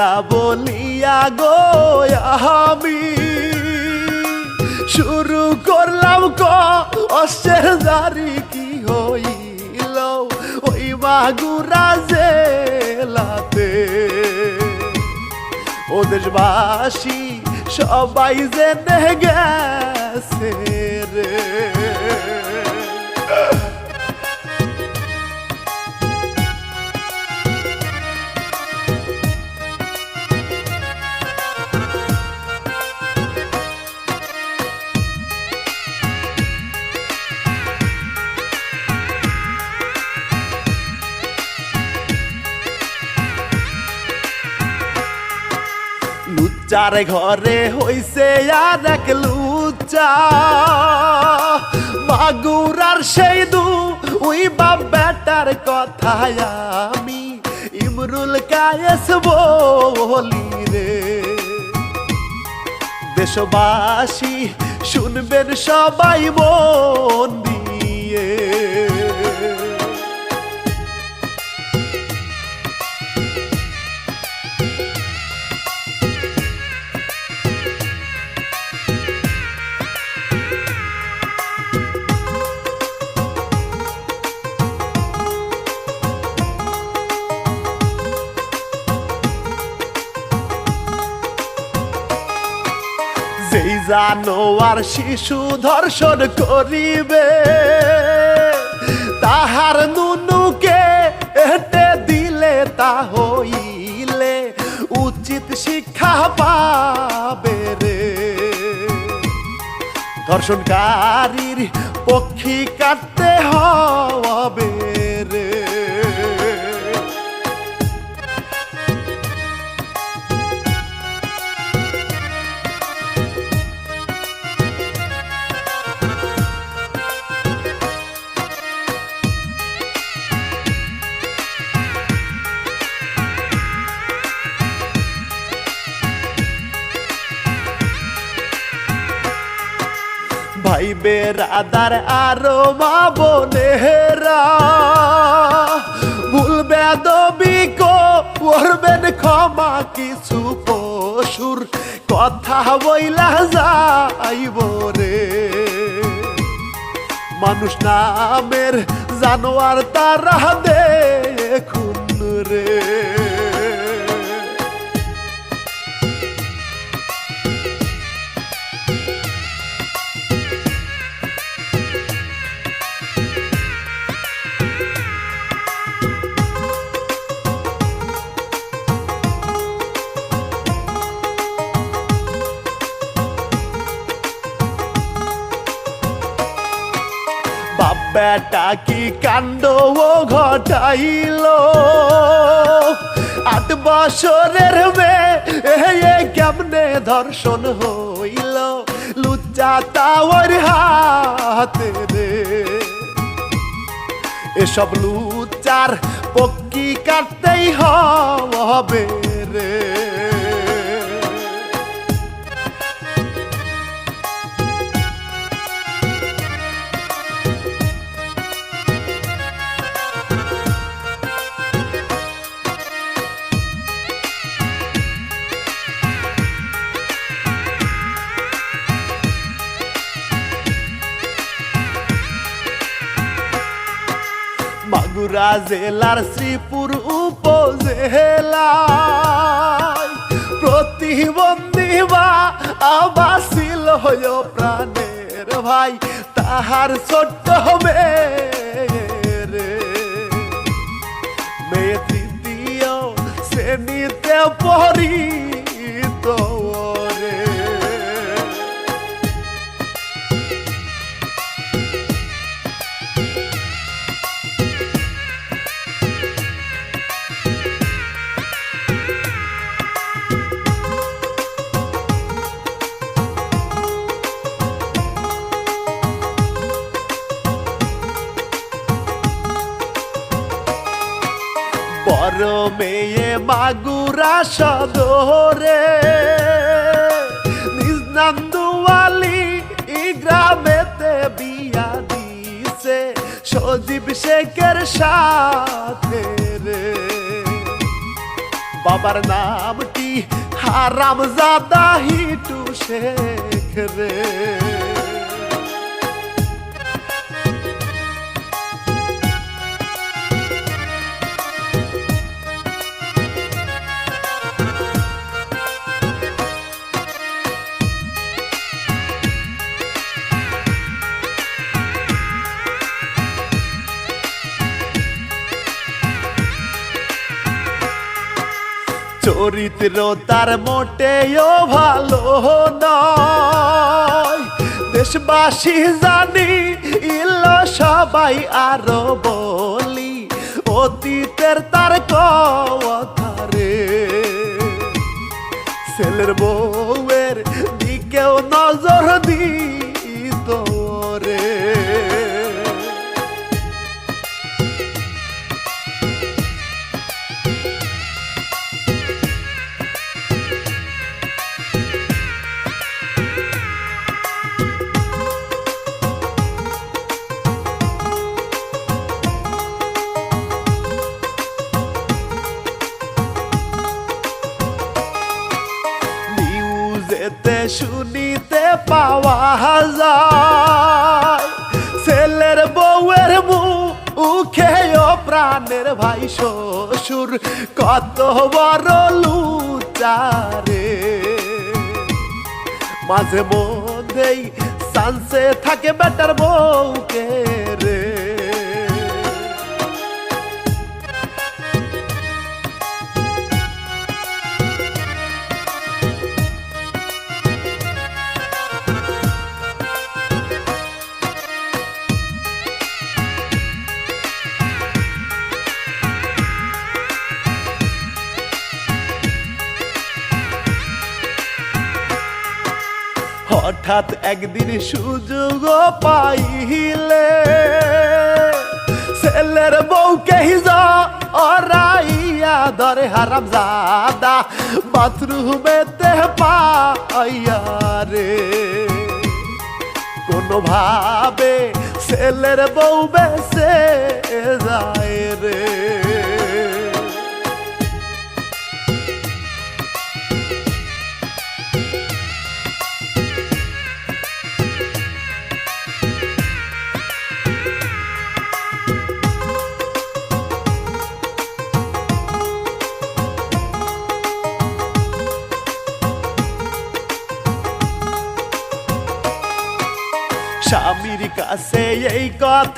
দিলা বলিয়া গো, আমি শুরু করলাম ক, অশ্বের জারি কি হইল? ওই মাগুরা জেলাতে। ও সবাই জেনে গেছে রে। লুচ্চার ঘরে হইছে আর এক লুচ্চা মাগুরার সেই দু, উই বাপ বেটার কথায় আমি ইমরুল কায়েস বলি রে। দেশবাসী শুনবেন সবাই মন দিয়ে। জানোয়ার শিশু ধর্ষণ করিবে। তাহার নুনুকে এটে দিলে তা হইলে উচিত শিক্ষা পাবে রে। ধর্ষণকারীর পক্ষী কাটতে হবে। বেরাদার আরও মা বোনেরা। ভুলবে দবি করবেন ক্ষমা, কিছু পশুর কথা বইলা যাইব রে। মানুষ নামের জানোয়ার তারা দেখুন রে। বেটা কি কাণ্ড ও ঘটাইল? আট বছরের মেয়ে কেমনে ধর্ষণ হইল? লুচ্চা তাওয়ার হাতে রে এসব লুচার পক্কি কাটতেই হবে রে। মাগুরা জেলার শ্রীপুর উপজেলায় প্রতিবন্ধী বা আবাসিল হয় প্রাণের ভাই, তাহার ছোট্ট রে মেয়ে তৃতীয় শ্রেণীতে পড়িত মাগুরা সদরে, নিজ নান্দুয়ালি গ্রামেতে বিয়া দিছে। সজীব শেখের সাথে রে। বাবার নাম কি? হারাম জাদা হিটু শেখ রে। চরিত্র তার মোটেও ভালো নয়। দেশবাসী জানি, ইল সবাই আরও বলি, অতীতের তার কথা রে ছেলের বউয়ের প্রাণের ভাই শ্বশুর কত বড় লুচারে। মাঝে মধ্যেই সানসে থাকে বেটার বউকে রে। হঠাৎ একদিন সুযোগ পাইলে ছেলের বউকে হিজা অরাইয়া ধরে হারাম জাদা বাথরুমেতে পাইয়া রে। কোনোভাবে ছেলের বউ বেসে যায় রে।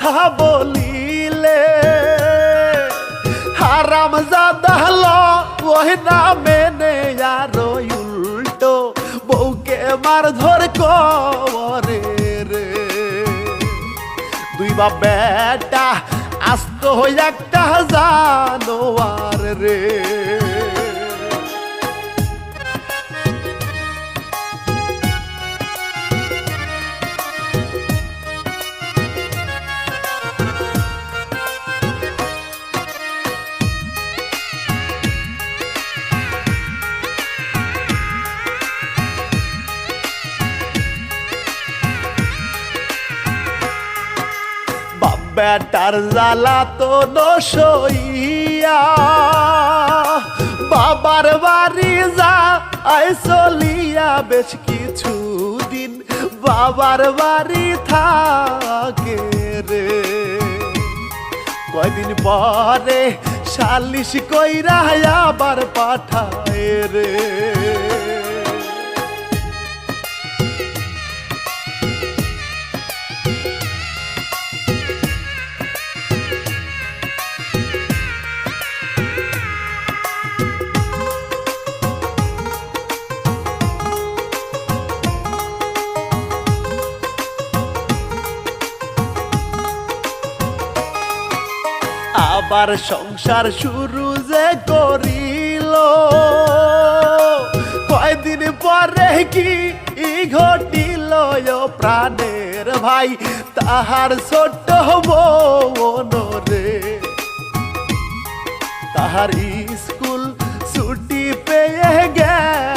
কথা বলিলে, হারাম জাদাল ওই না মেনে আর উল্টো, বউকে মার ধর করে রে। দুই বা বেটা, আস্ত হয়ে একটা জানোয়ার রে। বেটার জ্বালা তো নসইয়া বাবার বাড়ি যা আই চলিয়া বেশ কিছু দিন বাবার বাড়ি থাকে রে। কয়দিন পরে সালিশ কইরা আবার পাঠায় রে। আবার সংসার শুরু যে করিল। কয়দিন পরে কি ঘটিল প্রাণের ভাই, তাহার ছোট বোন রে। তাহার স্কুল ছুটি পেয়ে গেল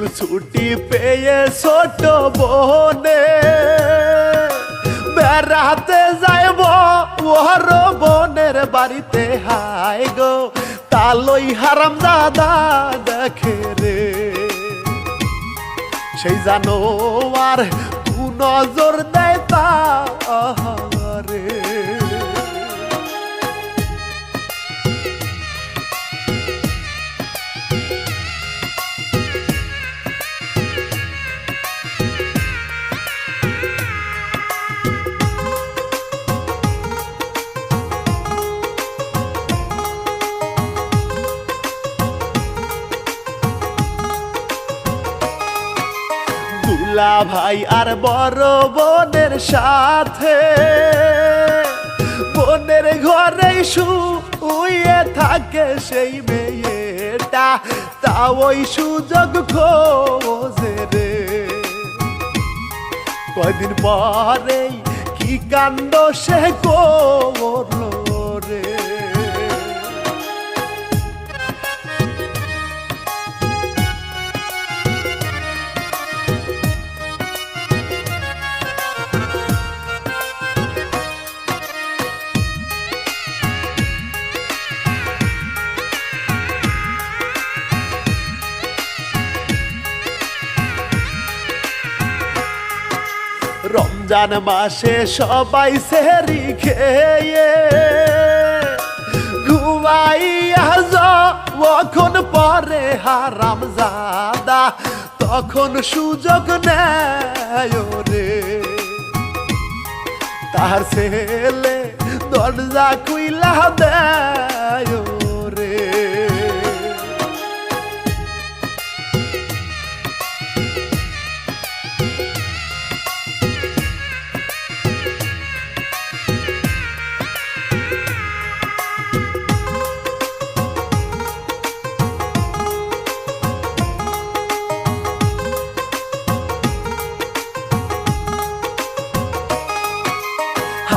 স্কুল ছুটি পেয়ে ছোট বোনে। বেড়াতে যাইব ওর বোনের বাড়িতে হাই গো, তালই হারাম দাদা দেখে রে। সেই জানো আর তু নজর দেয় তারে দুলা ভাই আর বড় বোনের সাথে। বোনের ঘরে শুয়ে থাকে সেই মেয়েটা তা ওই সুযোগ খোঁজে রে। কয়দিন পরেই কি কাণ্ড সে করল? রমজান মাসে সবাই সেরি খেয়ে ঘুমাইয়া যখন পরে হারাম জাদা, তখন সুযোগ নেয় রে। তার ছেলে দরজা কুইলা দেয় রে।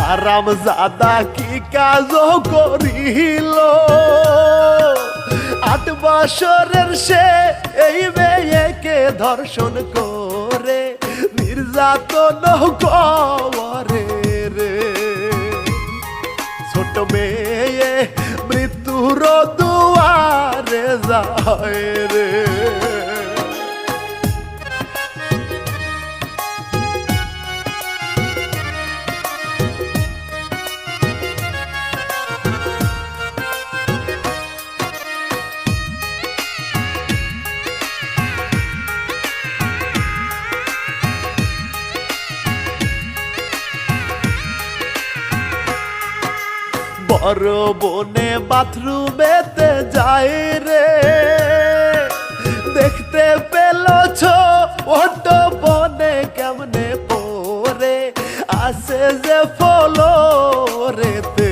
হারাম জাদা কি কাজ করিল? আট বছরের সে এই মেয়েকে ধর্ষণ করে, নির্যাতন করে রে। ছোট মেয়ে মৃত্যুর দুয়ারে যায় রে। বড় বনে বাথরুমেতে যাই রে। দেখতে পেল ছোট বনে কেমনে পরে আসে যে ফলো রেতে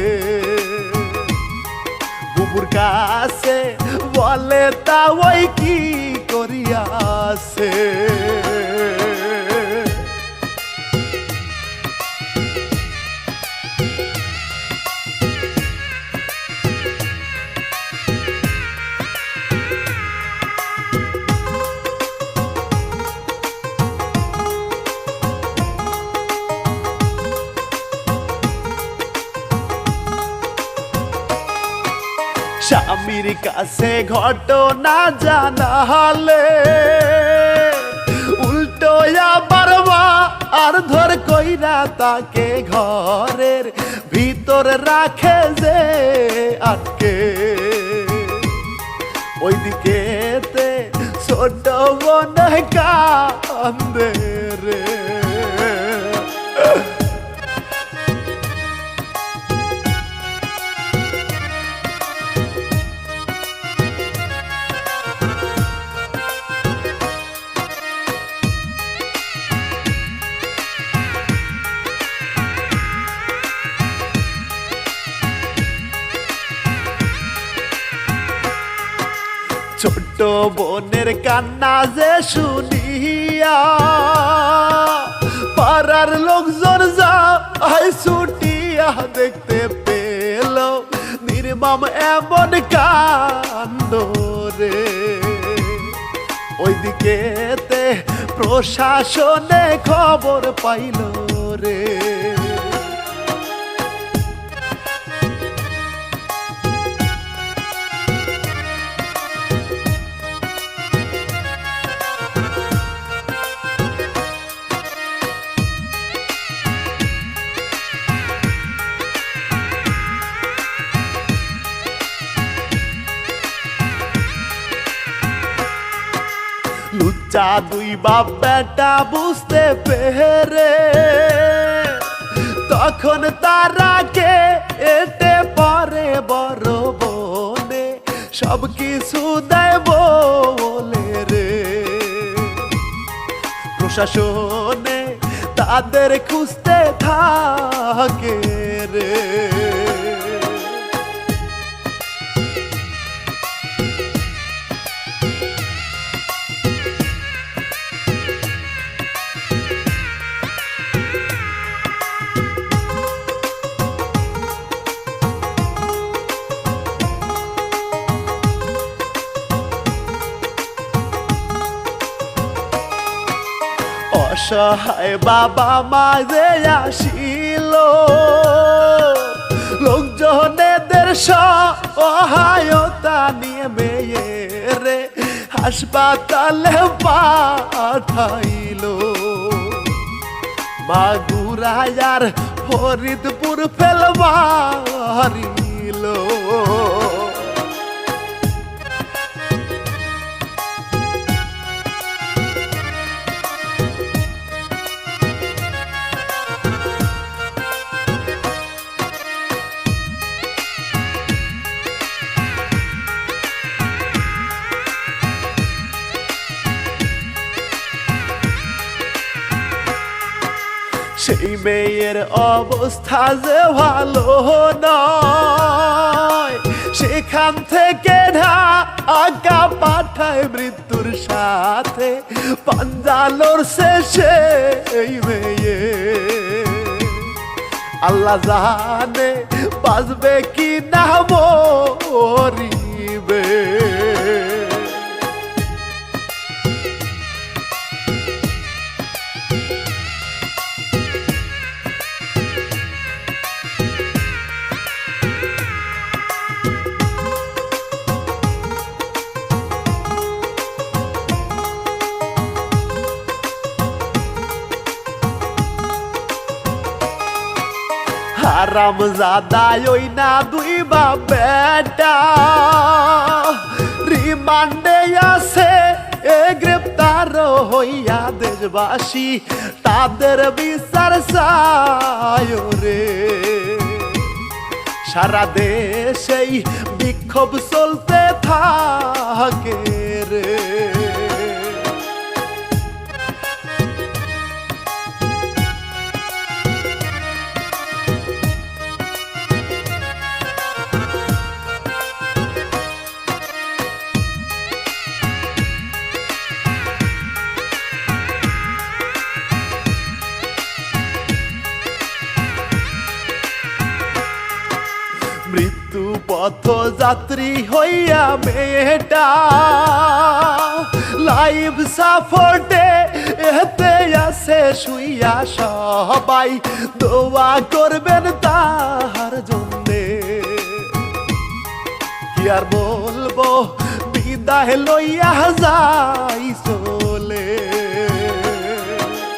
বুবুর কাছে বলে তা ওই কি করিয়াছে? স্বামীর কাছে ঘটনা জানালে। উল্টো আবার আর ধর কইরা তাকে ঘরের ভিতর রাখে যে আটকে। ওইদিকে ছোট বোন কান্দে রে। বোনের কান্না যে শুনিয়া পাড়ার লোকজন যা আই ছুটিয়া দেখতে পেল। নির্মম এমন কাণ্ড রে। ওইদিকেতে প্রশাসনে খবর পাইল রে। লুচ্চা দুই বাপ বেটা বুঝতে পেরে। তখন তারাকে এতে পরে বড় বনে সব কিছু বলে রে। প্রশাসনে তাদের খুঁজতে থাকে রে। অসহায় বাবা মাঝে আসিল। লোকজনেদের সহায়তা নিয়ে মেয়েরে হাসপাতালে পাঠাইল। মাগুরায়ার ফরিদপুর ফেলবারিল সেই মেয়ের অবস্থা যে ভালো নয়। সেখান থেকে ঢাকা পাঠায় মৃত্যুর সাথে, পাঞ্জালোর শেষে এই মেয়ে। আল্লাহ জানে বাঁচবে কি না মরিবে। হারাম ওই না দুই বা বেটা। রিমান্ডে আছে এ গ্রেপ্তার হইয়া দেশবাসী, তাদের বিচার চায় রে সারা দেশেই বিক্ষোভ চলতে থাকে রে। যাত্রী হইয়া মেয়েটা। লাইভ সাফটে এতে আছে, শুইয়া সবাই দোয়া করবেন তাহার জন্যে। কি আর বলব, বিদায় লইয়া যাইছো।